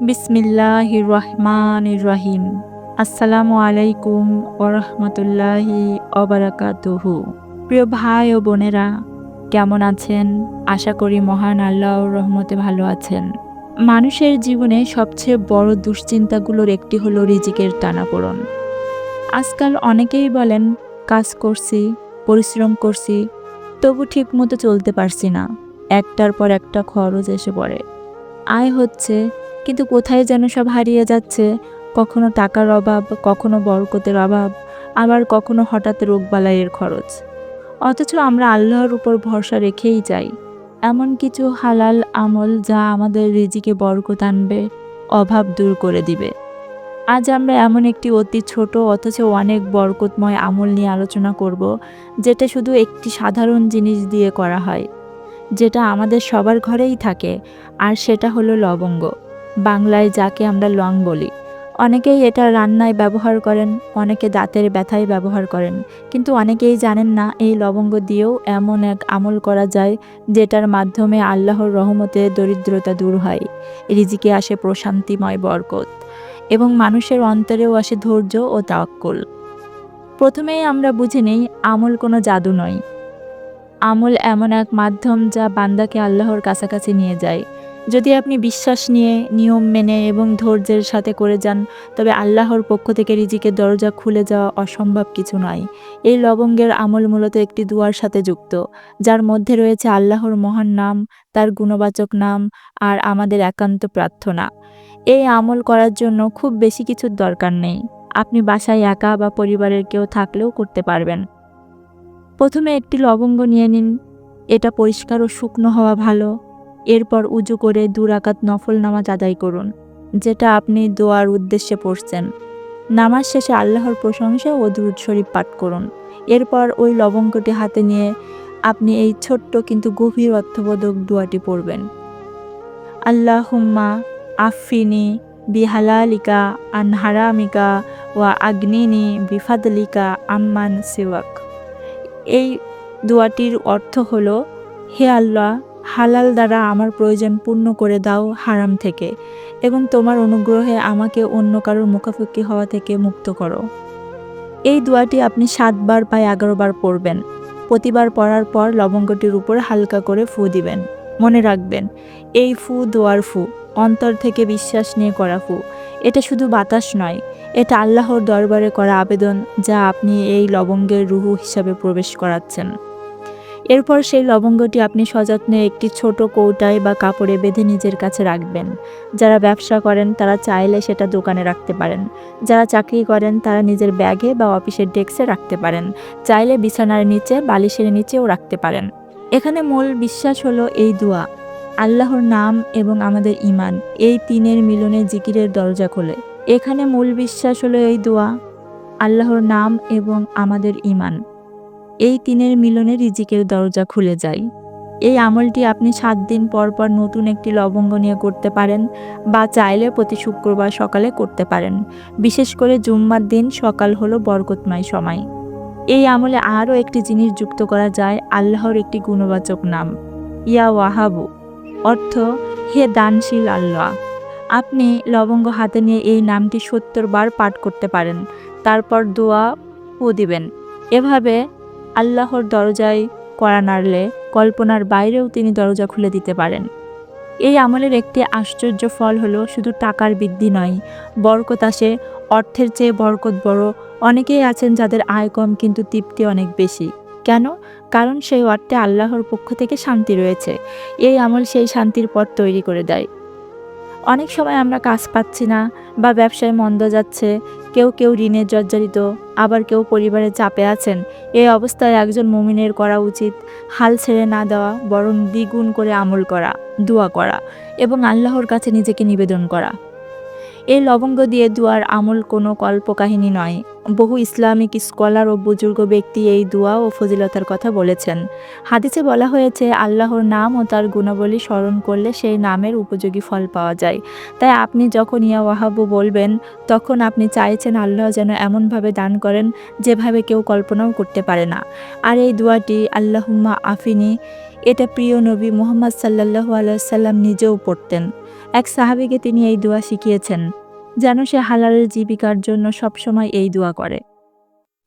বিসমিল্লাহ রহমান রহিম। আসসালামু আলাইকুম ওরহমতুল্লাহি অবরাকাতুহু প্রিয় ভাই ও বোনেরা, কেমন আছেন? আশা করি মহান আল্লাহর রহমতে ভালো আছেন। মানুষের জীবনে সবচেয়ে বড় দুশ্চিন্তাগুলোর একটি হলো রিজিকের টানাপোড়ন। আজকাল অনেকেই বলেন, কাজ করছি, পরিশ্রম করছি, তবু ঠিক মতো চলতে পারছি না। একটার পর একটা খরচ এসে পড়ে। আয় হচ্ছে কিন্তু কোথায় যেন সব হারিয়ে যাচ্ছে। কখনো টাকার অভাব, কখনো বরকতের অভাব, আবার কখনো হঠাৎ রোগবালাইয়ের খরচ। অথচ আমরা আল্লাহর উপর ভরসা রেখেই যাই। এমন কিছু হালাল আমল যা আমাদের রিজিকে বরকত আনবে, অভাব দূর করে দিবে। আজ আমরা এমন একটি অতি ছোট অথচ অনেক বরকতময় আমল নিয়ে আলোচনা করব, যেটা শুধু একটি সাধারণ জিনিস দিয়ে করা হয়, যেটা আমাদের সবার ঘরেই থাকে, আর সেটা হলো লবঙ্গ। বাংলায় যাকে আমরা লং বলি। অনেকেই এটা রান্নায় ব্যবহার করেন, অনেকে দাঁতের ব্যথায় ব্যবহার করেন। কিন্তু অনেকেই জানেন না, এই লবঙ্গ দিয়েও এমন এক আমল করা যায়, যেটার মাধ্যমে আল্লাহর রহমতে দরিদ্রতা দূর হয়। রিজিকে আসে প্রশান্তিময় বরকত এবং মানুষের অন্তরেও আসে ধৈর্য ও তাওয়াক্কুল। প্রথমেই আমরা বুঝে নেই, আমল কোনো জাদু নয়। আমল এমন এক মাধ্যম যা বান্দাকে আল্লাহর কাছাকাছি নিয়ে যায়। যদি আপনি বিশ্বাস নিয়ে, নিয়ম মেনে এবং ধৈর্যের সাথে করে যান, তবে আল্লাহর পক্ষ থেকে রিজিকের দরজা খুলে যাওয়া অসম্ভব কিছু নয়। এই লবঙ্গের আমল মূলত একটি দুয়ার সাথে যুক্ত, যার মধ্যে রয়েছে আল্লাহর মহান নাম, তার গুণবাচক নাম, আর আমাদের একান্ত প্রার্থনা। এই আমল করার জন্য খুব বেশি কিছুর দরকার নেই। আপনি বাসায় একা বা পরিবারের কেউ থাকলেও করতে পারবেন। প্রথমে একটি লবঙ্গ নিয়ে নিন। এটা পরিষ্কার ও শুকনো হওয়া ভালো। এরপর উজু করে দুরাকাত নফল নামাজ আদায় করুন, যেটা আপনি দোয়ার উদ্দেশ্যে পড়ছেন। নামাজ শেষে আল্লাহর প্রশংসা ও দুরুদ শরীফ পাঠ করুন। এরপর ওই লবঙ্গটি হাতে নিয়ে আপনি এই ছোট্ট কিন্তু গভীর অর্থবোধক দোয়াটি পড়বেন। আল্লাহ হুম্মা আফিনি বিহালালিকা আনহারামিকা ওয়া আগ্নিনি বিফাদলিকা আম্মান সিওয়াক। এই দোয়াটির অর্থ হলো, হে আল্লাহ হালাল দ্বারা আমার প্রয়োজন পূর্ণ করে দাও হারাম থেকে, এবং তোমার অনুগ্রহে আমাকে অন্য কারোর মুখাফুখি হওয়া থেকে মুক্ত করো। এই দোয়াটি আপনি সাতবার বা এগারো বার পড়বেন। প্রতিবার পড়ার পর লবঙ্গটির উপর হালকা করে ফু দিবেন। মনে রাখবেন, এই ফু দোয়ার ফু, অন্তর থেকে বিশ্বাস নিয়ে করা ফু। এটা শুধু বাতাস নয়, এটা আল্লাহর দরবারে করা আবেদন যা আপনি এই লবঙ্গের রুহু হিসাবে প্রবেশ করাচ্ছেন। এরপর সেই লবঙ্গটি আপনি সযত্নে একটি ছোট কৌটায় বা কাপড়ে বেঁধে নিজের কাছে রাখবেন। যারা ব্যবসা করেন, তারা চাইলে সেটা দোকানে রাখতে পারেন। যারা চাকরি করেন, তারা নিজের ব্যাগে বা অফিসের ডেস্কে রাখতে পারেন। চাইলে বিছানার নিচে, বালিশের নিচেও রাখতে পারেন। এখানে মূল বিশ্বাস হলো এই দোয়া, আল্লাহর নাম এবং আমাদের ইমান এই তিনের মিলনে জিকিরের দরজা খোলে। এখানে মূল বিশ্বাস হলো এই দোয়া, আল্লাহর নাম এবং আমাদের ইমান এই তিনের মিলনে রিজিকের দরজা খুলে যায়। এই আমলটি আপনি সাত দিন পর পর নতুন একটি লবঙ্গ নিয়ে করতে পারেন বা চাইলে প্রতি শুক্রবার সকালে করতে পারেন। বিশেষ করে জুম্মার দিন সকাল হলো বরকতময় সময়। এই আমলে আরও একটি জিনিস যুক্ত করা যায়, আল্লাহর একটি গুণবাচক নাম। ইয়া ওয়াহাবু। অর্থ, হে দানশীল আল্লাহ, আপনি লবঙ্গ হাতে নিয়ে এই নামটি সত্তর বার পাঠ করতে পারেন। তারপর দোয়া ফু দিবেন। এভাবে আল্লাহর দরজায় করা নাড়লে কল্পনার বাইরেও তিনি দরজা খুলে দিতে পারেন। এই আমলের একটি আশ্চর্য ফল হলো শুধু টাকার বৃদ্ধি নয়, বরকত আসে, অর্থের চেয়ে বরকত বড়। অনেকেই আছেন যাদের আয় কম কিন্তু তৃপ্তি অনেক বেশি। কেন? কারণ সেই অর্থে আল্লাহর পক্ষ থেকে শান্তি রয়েছে। এই আমল সেই শান্তির পথ তৈরি করে দেয়। অনেক সময় আমরা কাজ পাচ্ছি না বা ব্যবসায় মন্দ যাচ্ছে কেউ কেউ ঋণে জর্জরিত, আবার কেউ পরিবারে চাপে আছেন এই অবস্থায় একজন মুমিনের করা উচিত। হাল ছেড়ে না দেওয়া, বরং দ্বিগুণ করে আমল করা, দোয়া করা এবং আল্লাহর কাছে নিজেকে নিবেদন করা। এই লবঙ্গ দিয়ে দুয়ার আমল কোনো কল্পকাহিনী নয়। বহু ইসলামিক স্কলার ও বুজুর্গ ব্যক্তি এই দোয়া ও ফজিলতার কথা বলেছেন। হাদিসে বলা হয়েছে, আল্লাহর নাম ও তার গুণাবলী স্মরণ করলে সেই নামের উপযোগী ফল পাওয়া যায়। তাই আপনি যখন ইয়া ওয়াহাবু বলবেন, তখন আপনি চাইছেন আল্লাহ যেন এমনভাবে দান করেন যেভাবে কেউ কল্পনাও করতে পারে না। আর এই দোয়াটি, আল্লাহুম্মা আফিনি, এটা প্রিয় নবী মোহাম্মদ সাল্লাহু আলাইসাল্লাম নিজেও পড়তেন। এক সাহাবিকে তিনি এই দোয়া শিখিয়েছেন, যেন সে হালালের জীবিকার জন্য সবসময় এই দোয়া করে।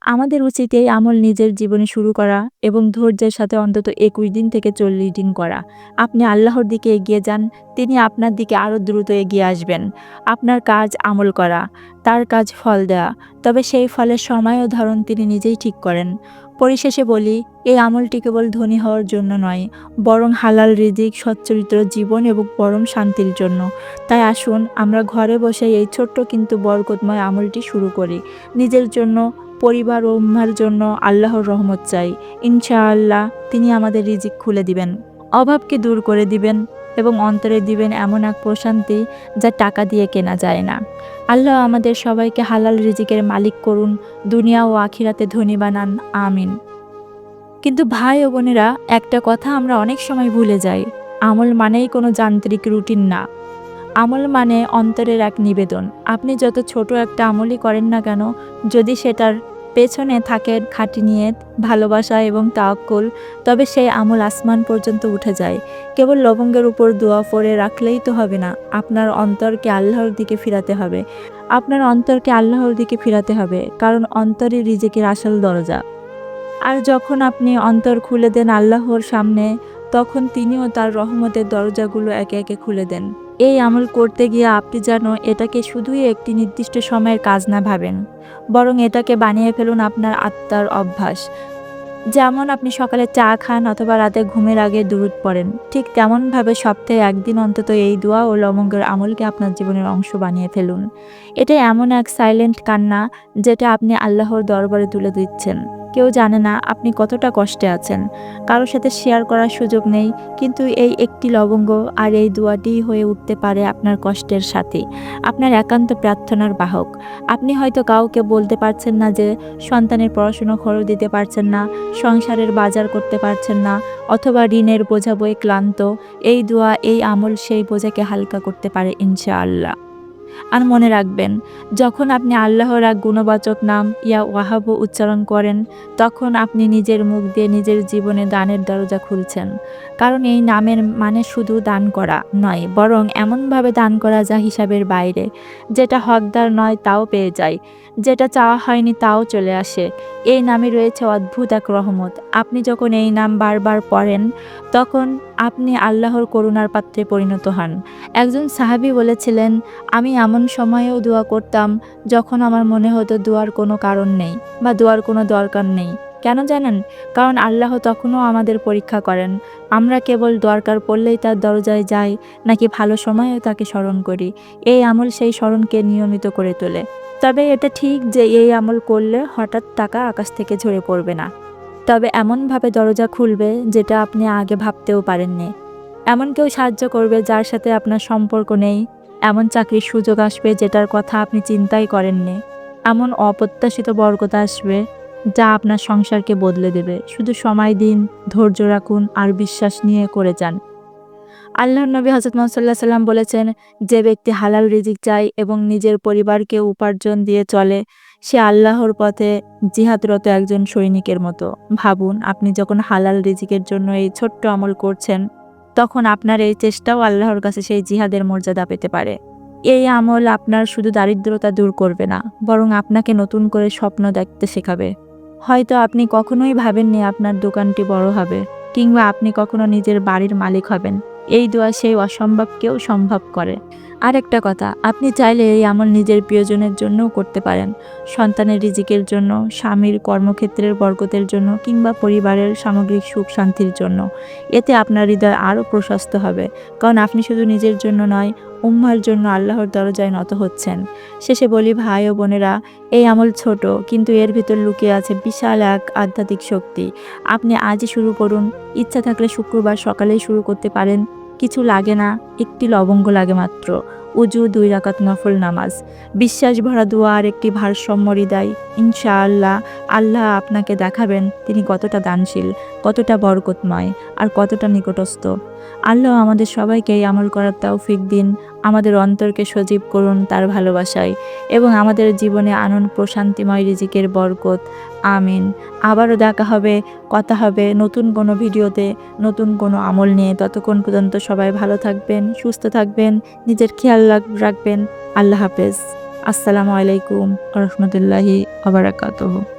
আমাদের উচিত এই আমল নিজের জীবনে শুরু করা এবং ধৈর্যের সাথে অন্তত একুশ দিন থেকে চল্লিশ দিন করা। আপনি আল্লাহর দিকে এগিয়ে যান, তিনি আপনার দিকে আরও দ্রুত এগিয়ে আসবেন। আপনার কাজ আমল করা, তার কাজ ফল দেয়া, তবে সেই ফলের সময় ও ধরন তিনি নিজেই ঠিক করেন। পরিশেষে বলি, এই আমলটি কেবল ধনী হওয়ার জন্য নয়, বরং হালাল রিজিক সচ্চরিত্র জীবন এবং পরম শান্তির জন্য। তাই আসুন, আমরা ঘরে বসে এই ছোট্ট কিন্তু বরকতময় আমলটি শুরু করি। নিজের জন্য, পরিবার ও উম্মার জন্য আল্লাহর রহমত চাই। ইনশাআল্লাহ, তিনি আমাদের রিজিক খুলে দিবেন। অভাবকে দূর করে দিবেন। এবং অন্তরে দিবেন এমন এক প্রশান্তি যা টাকা দিয়ে কেনা যায় না। আল্লাহ আমাদের সবাইকে হালাল রিজিকের মালিক করুন, দুনিয়া ও আখিরাতে ধনী বানান, আমিন। কিন্তু ভাই ও বোনেরা, একটা কথা আমরা অনেক সময় ভুলে যাই, আমল মানেই কোনো যান্ত্রিক রুটিন না। আমল মানে অন্তরের এক নিবেদন। আপনি যত ছোট একটা আমলই করেন না কেন, যদি সেটার পেছনে থাকে খাঁটি নিয়ত, ভালোবাসা এবং তাওয়াক্কুল। তবে সেই আমল আসমান পর্যন্ত উঠে যায়। কেবল লবঙ্গের উপর দোয়া পড়ে রাখলেই তো হবে না। আপনার অন্তরকে আল্লাহর দিকে ফিরাতে হবে। আপনার অন্তরকে আল্লাহর দিকে ফিরাতে হবে, কারণ অন্তরই রিজেকের আসল দরজা। আর যখন আপনি অন্তর খুলে দেন আল্লাহর সামনে, তখন তিনিও তার রহমতের দরজাগুলো একে একে খুলে দেন। এই আমল করতে গিয়ে আপনি যেন এটাকে শুধুই একটি নির্দিষ্ট সময়ের কাজ না ভাবেন, বরং এটাকে বানিয়ে ফেলুন আপনার আত্মার অভ্যাস। যেমন আপনি সকালে চা খান অথবা রাতে ঘুমের আগে দূরত পড়েন, ঠিক তেমনভাবে সপ্তাহে একদিন অন্তত এই দোয়া ও লবঙ্গের আমলকে আপনার জীবনের অংশ বানিয়ে ফেলুন। এটা এমন এক সাইলেন্ট কান্না যেটা আপনি আল্লাহর দরবারে তুলে দিচ্ছেন। কেউ জানে না আপনি কতটা কষ্টে আছেন। কারোর সাথে শেয়ার করার সুযোগ নেই, কিন্তু এই একটি লবঙ্গ আর এই দোয়াটি হয়ে উঠতে পারে আপনার কষ্টের সাথে। আপনার একান্ত প্রার্থনার বাহক। আপনি হয়তো কাউকে বলতে পারছেন না যে সন্তানের পড়াশুনো খরচ দিতে পারছেন না, সংসারের বাজার করতে পারছেন না, অথবা ঋণের বোঝা বয়ে ক্লান্ত। এই দোয়া, এই আমল সেই বোঝাকে হালকা করতে পারে ইনশাআল্লাহ। আর মনে রাখবেন, যখন আপনি আল্লাহর এক গুণবাচক নাম ইয়া ওয়াহাব উচ্চারণ করেন, তখন আপনি নিজের মুখ দিয়ে নিজের জীবনে দানের দরজা খুলছেন। কারণ এই নামের মানে শুধু দান করা নয়, বরং এমনভাবে দান করা যা হিসাবের বাইরে, যেটা হকদার নয় তাও পেয়ে যায়, যেটা চাওয়া হয়নি তাও চলে আসে। এই নামে রয়েছে অদ্ভুত এক রহমত। আপনি যখন এই নাম বারবার পড়েন, তখন আপনি আল্লাহর করুণার পাত্রে পরিণত হন। একজন সাহাবী বলেছিলেন, আমি এমন সময়েও দোয়া করতাম যখন আমার মনে হতো দোয়ার কোনো কারণ নেই বা দোয়ার কোনো দরকার নেই। কেন জানেন? কারণ আল্লাহ তখনও আমাদের পরীক্ষা করেন। আমরা কেবল দরকার পড়লেই তার দরজায় যাই নাকি ভালো সময়েও তাকে স্মরণ করি। এই আমল সেই স্মরণকে নিয়মিত করে তোলে। তবে এটা ঠিক যে এই আমল করলে হঠাৎ টাকা আকাশ থেকে ঝরে পড়বে না। তবে এমনভাবে দরজা খুলবে যেটা আপনি আগে ভাবতেও পারেননি। এমন কেউ সাহায্য করবে যার সাথে আপনার সম্পর্ক নেই, এমন চাকরির সুযোগ আসবে যেটার কথা আপনি চিন্তাই করেননি। এমন অপ্রত্যাশিত বর্গতা আসবে যা আপনার সংসারকে বদলে দেবে। শুধু সময় দিন, ধৈর্য রাখুন আর বিশ্বাস নিয়ে করে যান। আল্লাহ নবী হজরত মোহাম্মদ সাল্লাম বলেছেন, যে ব্যক্তি হালাল রিজিক চায় এবং নিজের পরিবারকে উপার্জন দিয়ে চলে, সে আল্লাহর পথে জিহাদরত একজন সৈনিকের মতো। ভাবুন, আপনি যখন হালাল রিজিকের জন্য এই ছোট্ট আমল করছেন, তখন আপনার এই চেষ্টাও আল্লাহর কাছে সেই জিহাদের মর্যাদা পেতে পারে। এই আমল আপনার শুধু দারিদ্রতা দূর করবে না, বরং আপনাকে নতুন করে স্বপ্ন দেখতে শেখাবে। হয়তো আপনি কখনোই ভাবেননি আপনার দোকানটি বড় হবে, কিংবা আপনি কখনো নিজের বাড়ির মালিক হবেন। এই দোয়া সেই অসম্ভবকেও সম্ভব করে। আর একটা কথা, আপনি চাইলে এই আমল নিজের প্রিয়জনের জন্যও করতে পারেন। সন্তানের রিজিকের জন্য, স্বামীর কর্মক্ষেত্রের বরকতের জন্য কিংবা পরিবারের সামগ্রিক সুখ শান্তির জন্য। এতে আপনার হৃদয় আরও প্রশস্ত হবে। কারণ আপনি শুধু নিজের জন্য নয়, উম্মার জন্য আল্লাহর দরজায় নত হচ্ছেন। শেষে বলি, ভাই ও বোনেরা, এই আমল ছোট, কিন্তু এর ভিতর লুকিয়ে আছে বিশাল এক আধ্যাত্মিক শক্তি। আপনি আজই শুরু করুন। ইচ্ছা থাকলে শুক্রবার সকালেই শুরু করতে পারেন। কিছু লাগে না একটি লবঙ্গ লাগে মাত্র। উজু দুই রাকাত নফল নামাজ। বিশ্বাস ভরা দোয়া আর একটি ভারসাম্য হৃদয়। ইনশাআল্লাহ, আল্লাহ আপনাকে দেখাবেন তিনি কতটা দানশীল, কতটা বরকতময় আর কতটা নিকটস্থ। আল্লাহ আমাদের সবাইকে আমল করার তৌফিক দিন, আমাদের অন্তরকে সজীব করুন তার ভালোবাসায় এবং আমাদের জীবনে আনন্দ প্রশান্তিময় রিজিকের বরকত। আমিন। আবারও দেখা হবে, কথা হবে নতুন কোনো ভিডিওতে, নতুন কোনো আমল নিয়ে। ততক্ষণ পর্যন্ত সবাই ভালো থাকবেন, সুস্থ থাকবেন, নিজের খেয়াল রাখ- রাখবেন। আল্লাহ হাফেজ। আসসালামু আলাইকুম রহমতুল্লাহি আবরাকাতহ